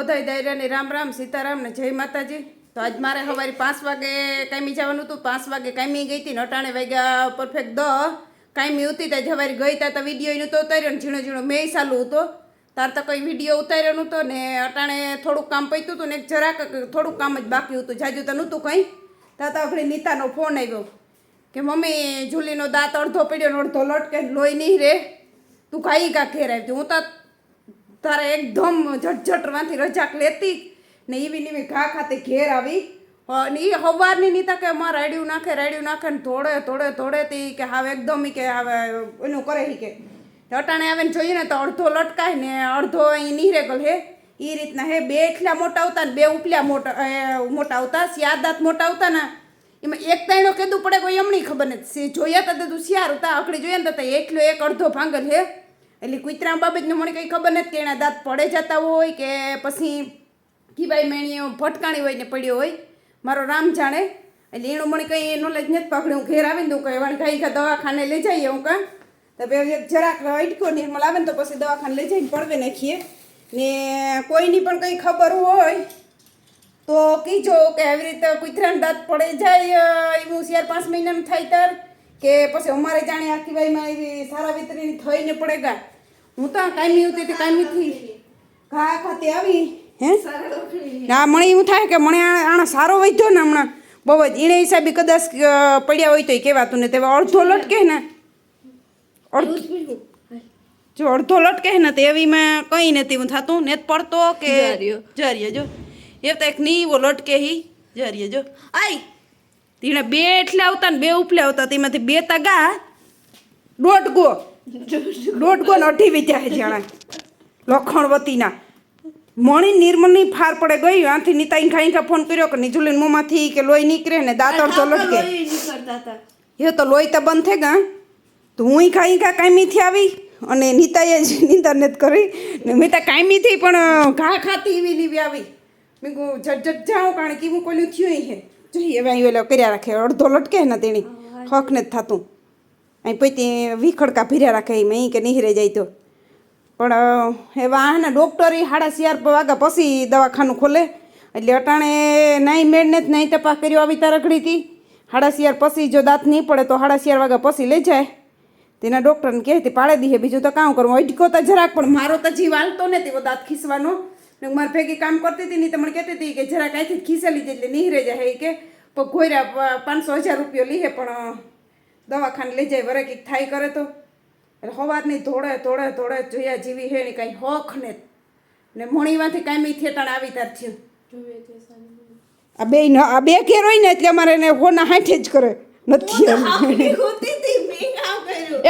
બધાય દાયરાને રામ રામ, સીતારામ ને જય માતાજી. તો આજ મારે સવારે પાંચ વાગે કાયમી જવાનું હતું. પાંચ વાગે કાયમી ગઈ હતી ને અટાણે વાગ્યા પરફેક્ટ દ કાયમી હતી ત્યાં જવારી ગઈ ત્યાં તો વીડિયો નહોતો ઉતાર્યો ને ઝીણો ઝીણો મેં ચાલુ હતો. તાર તો કોઈ વીડિયો ઉતાર્યો નહોતો ને અટાણે થોડુંક કામ પૈતું હતું ને એક જરાક થોડુંક કામ જ બાકી હતું. જાજુ તો નહોતું કંઈ. ત્યાં તો આપણે નીતાનો ફોન આવ્યો કે, મમ્મી, જુલીનો દાંત અડધો પડ્યો ને અડધો લટકે લોહી નહીં રે. તું કાંઈ કા ઘેર. આવી હું તો તારે એકદમ ઝટઝટમાંથી રજાક લેતી ને એવી ને એવી ઘા ખાતે ઘેર આવી. અને એ સવારની નીતા કે માં રાડ્યું નાખે રાડ્યું નાખે ને થોડે થોડે થોડે તે કે હવે એકદમ કે હવે એનું કરે કે. અટાણે આવે ને જોઈએ ને તો અડધો લટકાય ને અડધો અહીં નીરે ગલ હે. એ રીતના હે, બે એટલા મોટા આવતા ને બે ઉપલ્યા મોટા મોટા આવતા સિયાર દાંત મોટા આવતા ને એમાં એક તાઈનો કીધું પડે કોઈ એમની ખબર નથી. જોયા તા તું શિયાર હતા આકડી જોઈએ ને તો એકલો એક અડધો ભાંગલ હે. એટલે કૂતરા બાબતનું મને કંઈ ખબર નથી કે એના દાંત પડે જતા હોય કે પછી કીભાઈ મેણીઓ ભટકાણી હોય ને પડ્યો હોય. મારો રામ જાણે. એટલે એનું મને કંઈ નોલેજ નથી હું ઘેર આવીને તો કહે વાણ કાંઈ કા દવાખાને લઈ જઈએ હું કાં. તો બે જરાક અટકો નિર્મલ આવે ને તો પછી દવાખાને લઈ જઈને પડવે નાખીએ. ને કોઈની પણ કંઈ ખબર હોય તો કીજો કે આવી રીતે કુતરાના દાંત પડે જાય એવું ચાર પાંચ મહિનાનું થાય તાર. કે પછી અમારે જાણે આખી વાયમાં એવી સારા વિતરીને થઈને પડે ગા. હું તો કાયમી હતી તે કાયમીથી ઘા ખાતે આવી. હે? હા મને એવું થાય કે આ- આણે સારો વધ્યો ને હમણાં. બહુ જ એણે હિસાબે કદાચ પડ્યા હોય તો કહેવાતું ને તેવા અડધો લટકે ને. અડધો જો. અડધો લટકે ને તો એવીમાં કંઈ નથી હું થતું. ને પડતો કે જરીયો. જરીએ જો. એ તો એક નીવો લટકે હી. જરીએ જો. આઈ તીણે બે એટલે આવતા ને બે ઉપલે આવતા. તેમાંથી બે તગા દોઢ ગો. દોઢ ગો ને અઢી વિદ્યા જાણે. લખણવતીના. મણી નિર્મલની ફાર પડે ગઈ આથી નીતાઈ ખાઈ ખા ફોન કર્યો કે નિજુલીન મોંમાંથી કે લોહી નીકળે ને દાંતણ તો લટકે. એ તો લોહી તો બંધ થઈ ગા તો હું ખાઈ કા કાયમીથી આવી? અને નીતાએ જ નિંદાને જ કરી. ને મેં તો કાયમીથી પણ ઘા ખાતી એવી લીવી આવી. મેં કહું જટ જાઉં કારણ કે હું કોલ્યું થયું હે. જોઈએ હવે અહીં ઓલો કર્યા રાખે અડધો લટકે ને તેણી હક ને જ થતું. અહીં પછી વિખડકા ભીર્યા રાખે એમ અહીં કે નીહરે જાય તો. પણ એવા આના એ સાડા ચાર વાગા પછી દવાખાનું ખોલે. એટલે અટાણે નાઈ મેળને જ નહીં તપાસ કર્યો આવી તાર રખડી હતી સાડા ચાર પછી જો દાંત નહીં પડે તો સાડા ચાર વાગ્યા પછી લઈ જાય. તેના ડૉક્ટરને કહે તે પાડે દીએ બીજું તો કામ કરવું અટકો તો જરાક, પણ મારો તો જીવ હાલતો ને તેવો દાંત ખીસવાનો. ને મારે ભેગી કામ કરતી હતી ને તો મને કહેતી હતી કે જરાક અહીંથી ખીસેલી જાય એટલે નીહરે જાય કે. પણ ઘોર્યા પાંચસો હજાર રૂપિયો લીહે, પણ દવાખાને લઈ જાય વરે કંઈક થાય કરે તો. એટલે સવારની ધોળે ધોળે ધોળે જોયા જીવી હે ને કાંઈ હોખ ને. ને મણીમાંથી કાંઈ થેટાણ આવી તાર થયું. આ બે આ બે ઘેર હોય ને એટલે અમારે એને હોના હાથે જ કરે. નથી.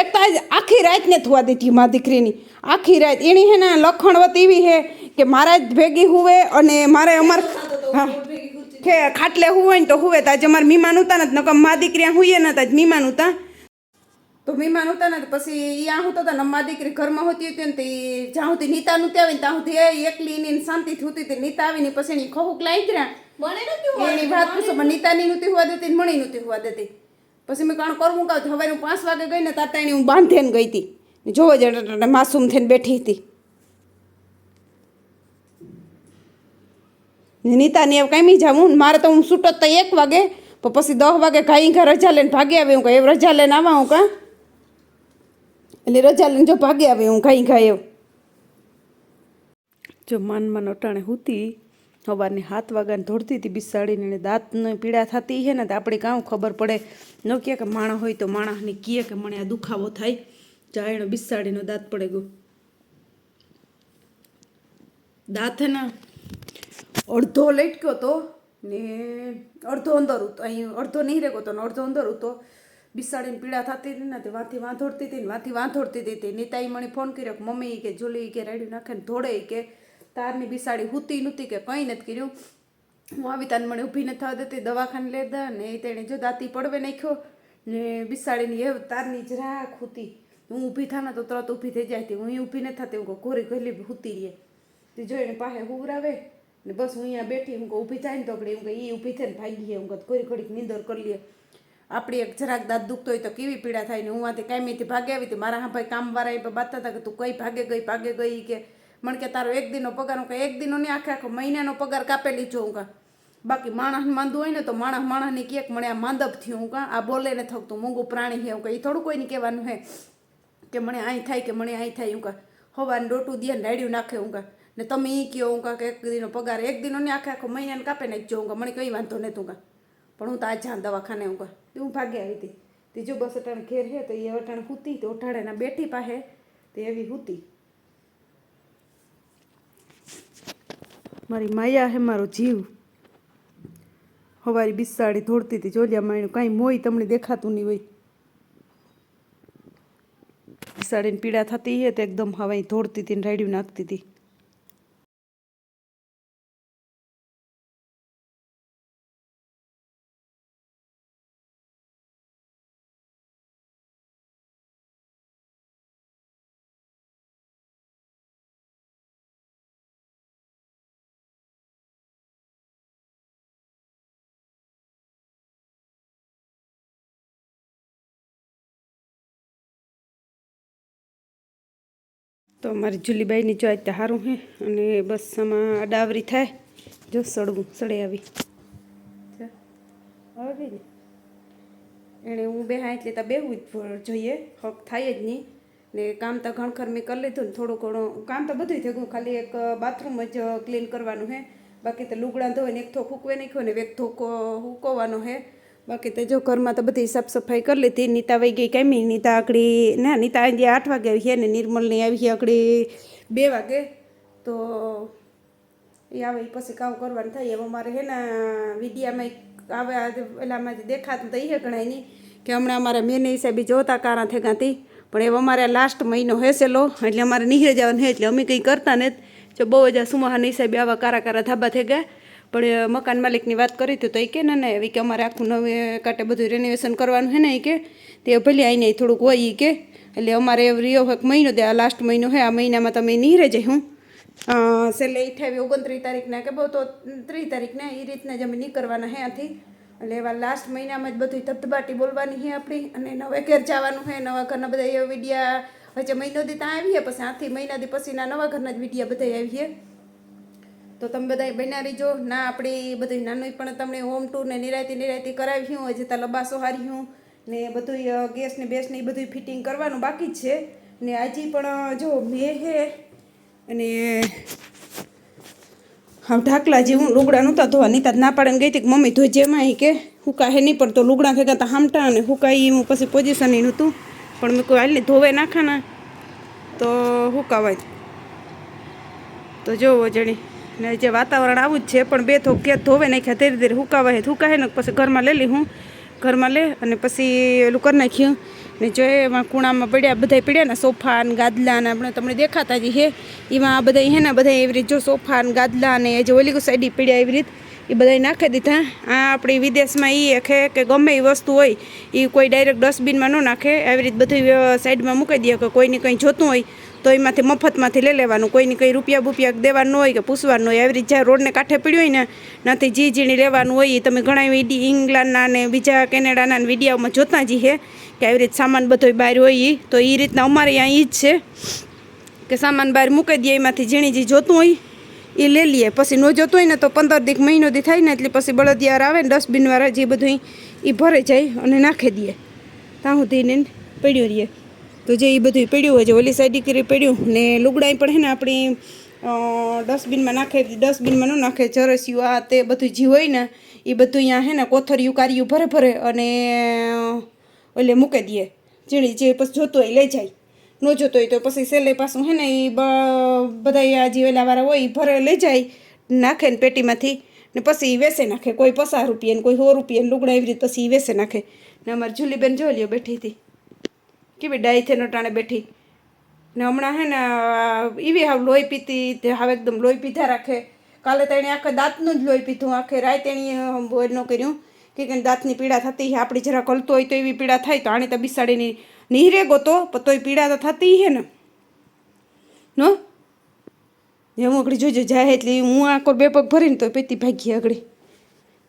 એક તો આજ આખી રાત ને થવા દીધી મા દીકરીની. આખી રાત એની હે ને લખણવત એવી હે કે મારા જ ભેગી હુવે અને મારે અમાર હા. કે ખાટલે હોય ને તો હુવે તો આજે અમારે મીમાન ઉતા ને નકમ મા દીકરી હુઈએ ને તો જ મીમાન ઉતા. તો મીમાન ઉતા નથી પછી ઈ આ હું તો ને મા દીકરી ઘરમાં હોતી હતી ને તે જ્યાં સુધી નીતા નહોતી આવી ને ત્યાં સુધી એ એકલી એની શાંતિથી હોતી હતી. નીતા આવીને પછી એની ખોહુક લાઈ ગયા એની વાત પૂછો પણ નીતાની નહોતી હોવા દેતી મણી નહોતી હોવા દેતી. પછી મેં કાણ કરવું કહું હવે હું પાંચ વાગે ગઈ ને તાતા એની હું બાંધીને ગઈ હતી. જોવો જ માસૂમ થઈને બેઠી હતી. નીતાની એવું કાંઈ જાવું મારે તો હું છૂટો તો એક વાગે પણ પછી દસ વાગે ઘાઈ ઘા રજા લઈને ભાગી આવી હું એવું રજા લઈને આવા હું કાં? એટલે રજા લઈને જો ભાગી આવી હું ઘાઈ ઘા એવું જો માન માન અટાણે હુતી સવારની હાથ વાગાને ધોડતી હતી બિસાડીને એને દાંતને પીડા થતી છે ને, તો આપણે કાં ખબર પડે. ન કહે કે માણસ હોય તો માણસને કહે કે મને આ દુખાવો થાય. જાયણો બિસાડીનો દાંત પડે ગયો. દાંત ને અડધો લટક્યો તો ને અડધો અંદર ઉતો, અહીં અડધો નહીં રેગો તો ને અડધો અંદર ઉતો બિસાડીને પીડા થતી હતી ને વાંથી વાંધોડતી હતી ને વાંથી વાંધોડતી હતી તે નીતાઈ મને ફોન કર્યો કે મમ્મી કે જોલી કે રેડી નાખે ને ધોડે કે તારની બિસાડી હુતી નહોતી કે કંઈ નથી કર્યું. હું આવી તાને મને ઊભી નથી થવા દેતી, દવાખાને લેતા ને એ તેણે જો દાંતી પડવે નાખ્યો ને બિસાડીની એ તારની જરાક હુતી. હું ઊભી થાને તો તરત ઊભી થઈ જાય હતી હું ઊભી નથી થતી, હું ઘોરી ઘેલી હુતી રહીએ તે જોઈને પાસે હુવરાવે ને બસ હું અહીંયા બેઠી, હું કહું ઊભી થાય ને તો આપણે હું કે એ ઊભી થઈને ભાગી ગયા હું કહું ઘોડી ઘડીક નીંદર કરી લઈએ આપણી એક જરાક દાંત દુખતો હોય તો કેવી પીડા થાય ને હું આથી કાયમીથી ભાગે આવી હતી. મારા હા ભાઈ કામવાળા એ બાતા હતા કે તું કઈ ભાગે ગઈ ભાગે ગઈ? કે, મને કે તારો એક દિનનો પગાર. હું કે એક દિનનો નહીં, આખે આખો મહિનાનો પગાર કાપેલી હું કા બાકી માણસ માંદું હોય ને તો માણસ માણસને કહે મને આ માંદપ થયું. હું કા આ બોલે ને થકતું, મૂંગું પ્રાણી છે હું કે એ થોડું કોઈને કહેવાનું હે કે મને અહીં થાય કે મને અહીં થાય. હું કા હવાને ડોટું દે ને રાડ્યું નાખે. હું કાં ને તમે એ કહો, હું કાં એક દિનનો પગાર, એક દિનનો ને આખે આખો મહિનાને કાપે નાખજો હું મને કંઈ વાંધો નહીં તું કાં પણ હું તો આ જાન દવાખાને, હું કા હું ભાગે આવી હતી. ત્રીજો બસ અટાણે ઘેર છે તો એ અટાણે હૂતી, તો અટાણે બેઠી પાસે તો એવી હૂતી. મારી માયા હે, મારો જીવ. હવારી બિસાડી ધોડતી હતી, જોલિયા માયણું કાંઈ મોય તમને દેખાતું નહીં હોય. બિસાડીને પીડા થતી હે, તો એકદમ હવાઈ ધોડતી હતી ને રાડ્યું નાખતી હતી. તો મારી જુલીબાઈની જો આજે સારું હે અને બસ આમાં અડાવરી થાય. જો સડવું સડે આવી. આવી ને એણે હું બે હા એટલે તો બેહવું જ જોઈએ. હક થાય જ નહીં. ને કામ તો ઘણખર મેં કરી લીધું ને થોડું ઘણું. કામ તો બધું થઈ ગયું ખાલી એક બાથરૂમ જ ક્લીન કરવાનું હે. બાકી તો લુગડા ધોઈને એક થોક હૂકવે નાખ્યો ને એક થોક હૂકવવાનો હે. બાકી તો જો ઘરમાં તો બધી સાફ સફાઈ કરી લીધી. નીતા વહી ગઈ કાંઈ નીતા આકડી ના, નીતા આજે આઠ વાગે આવી છે ને નિર્મલની આવી છે આકડી બે વાગે. તો એ આવે પછી કામ કરવાનું થાય. એમાં મારે હે ને વિડીયામાં આવે પેલામાં દેખાતું તો એ ગણાય નહીં કે હમણાં અમારા મેને હિસાબે જોતા કારા થેગાતી પણ એવો અમારે લાસ્ટ મહિનો હેસેલો એટલે અમારે નીકળી જવાનું હે એટલે અમે કંઈ કરતા ને જો બહુ જ સુમાહાના હિસાબે આવા કારા કારા ધાબા થઈ ગયા પણ મકાન માલિકની વાત કરી હતી તો એ કે, ના એવી કે અમારે આખું નવે કાંટે બધું રેનોવેશન કરવાનું હે ને, એ કે, તે ભલે આવીને થોડુંક હોય એ કે, એટલે અમારે રહ્યો એક મહિનો દે, આ લાસ્ટ મહિનો હે આ મહિનામાં તમે નહીં રહેજે હું. છેલ્લે અઠાવી ઓગણત્રીસ તારીખના કે બહુ તો ત્રીસ તારીખના એ રીતના જ અમે નીકળવાના હે આથી. એટલે એવા લાસ્ટ મહિનામાં જ બધું ધબધબાટી બોલવાની છે આપણી, અને નવે ઘેર જવાનું છે, નવા ઘરના બધા એ વિડીયા, વચ્ચે મહિનો દી ત્યાં આવીએ, પછી આથી મહિના દી પછીના નવા ઘરના જ વિડીયા બધા આવીએ. તો તમે બધા બન્યા રહીજો. ના, આપણે બધું નાનું પણ તમને હોમ ટૂર ને નિરાયતી નિરાયતી કરાવ્યું હજી ત્યાં લબાસો હાર્યું ને બધું ગેસ ને બેસ ને એ બધું ફિટિંગ કરવાનું બાકી જ છે. ને હજી પણ જો મેં હે અને હા ઢાકલા જેવું લુગડા નહોતા ધોવા, નીતા ના પાડે ગઈ હતી કે મમ્મી ધોજે માં કે હુકા હે નહીં પણ તો લુગડા ભેગા હતા હામટા અને હુકાઈ હું પછી પોઝિશન ય નહોતું. પણ મેં કોઈ હાલની ધોવે નાખાના. તો હુકાવાય તો જોવો જણી. ને જે વાતાવરણ આવું જ છે, પણ બે થોક કે ધોવે નાખ્યા, ધીરે ધીરે હુકાવા હે હુકાવે ને પછી ઘરમાં લઈ લઈ હું. ઘરમાં લે અને પછી એલું કરી નાખ્યું. ને જો એમાં ખૂણામાં પડ્યા બધા પડ્યા ને સોફા ને ગાદલા ને આપણે તમને દેખાતા જ હે. એમાં આ બધા હે ને બધા એવી રીત જો સોફા ને ગાદલા ને જે ઓલી સાઈડ પડ્યા એવી રીતે એ બધા નાખી દીધા. આ આપણી વિદેશમાં એ છે કે ગમે એ વસ્તુ હોય એ કોઈ ડાયરેક્ટ ડસ્ટબિનમાં ન નાખે. આવી રીત બધી સાઈડમાં મૂકી દે કે કોઈને કંઈ જોતું હોય તો એમાંથી મફતમાંથી લઈ લેવાનું. કોઈને કંઈ રૂપિયા બુપિયા દેવાનું હોય કે પૂછવાનું હોય, આવી રીતે જ્યાં રોડને કાંઠે પડ્યું હોય ને નથી જી જીણી લેવાનું હોય તમે ઘણા વિડી ઇંગ્લેન્ડના ને બીજા કેનેડાના વિડીયોમાં જોતા જ છે કે આવી રીતે સામાન બધો બહાર હોય. તો એ રીતના અમારે અહીંયા એ જ છે કે સામાન બહાર મૂકી દઈએ, એમાંથી ઝીણી જે જોતું હોય એ લઈ લઈએ. પછી ન જોતું હોય ને તો પંદર દીક મહિનો દી થાય ને એટલે પછી બળદિયાર આવે ને ડસ્ટબિનવાળા જે બધું એ ભરે જાય અને નાખી દઈએ. ત્યાં સુધી પડ્યું રહીએ. તો જે એ બધું પડ્યું હોય છે ઓલી સાઈડ કરી પડ્યું ને લુગડાઈ પણ હે ને આપણી ડસ્ટબિનમાં નાખે, ડસ્ટબિનમાં ન નાખે, ચરસ્યું, આ તે બધું જીવ હોય ને એ બધું અહીંયા હે ને કોથરિયું કાર્યું ભરે ભરે અને ઓલે મૂકી દઈએ. જેણી જે પછી જોતું હોય લઈ જાય. ન જોતો હોય તો પછી સેલે પાછું હે ને એ બધા આ જે ઓલાવાળા હોય એ ભરે, લઈ જાય, નાખે ને પેટીમાંથી ને પછી એ વેસે નાખે. કોઈ પચાસ રૂપિયા ને કોઈ સો રૂપિયા લુગડા એવી રીતે પછી ઈ વેસે નાખે. ને અમારી જુલીબેન જોઈ લ્યો બેઠી હતી. કેવી ડાઈ થઈને ટાણે બેઠી. ને હમણાં હે ને એવી હાવ લોહી પીતી હાવ એકદમ લોહી પીધા રાખે. કાલે તો એણે આખા દાંતનું જ લોહી પીધું. આખે રાય તેણી બોર ન કર્યું કે દાંતની પીડા થતી છે આપણી જરા કલતો હોય તો એવી પીડા થાય. તો આણે તો બિસાડીની નીહરે ગોતો, પણ તોય પીડા તો થતી છે ને. નો એમ આગળ જોજો જાય એટલે હું આખો બે પગ ભરીને તો પેતી ભાગી આગળ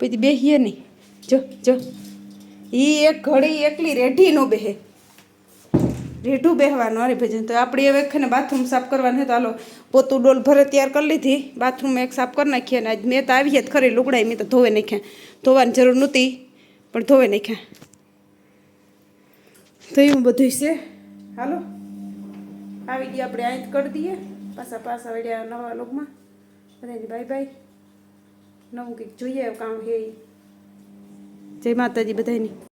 પેતી બેહીએ નહીં. જો જો. એ એક ઘડી એકલી રેઢી નો બેહે. રેઢું બેહવાનું હરિભજન તો આપણે હવે ખને બાથરૂમ સાફ કરવાનું છે, તો હાલો પોતું ડોલ ભરે તૈયાર કરી લીધી. બાથરૂમ એક સાફ કરી નાખીએ અને આજ મેં તો આવીએ જ ખરી લુગડાઈ મેં તો ધોવે નાખ્યા. ધોવાની જરૂર નહોતી, પણ ધોવે નાખ્યા. તો એવું બધું છે. હાલો. આવી ગઈ આપણે અહીં કરી દઈએ. પાછા પાછા વળ્યા નવા લોકમાં બધાની બાય બાય. નવું કંઈક જોઈએ, કામ હે જય માતાજી બધાની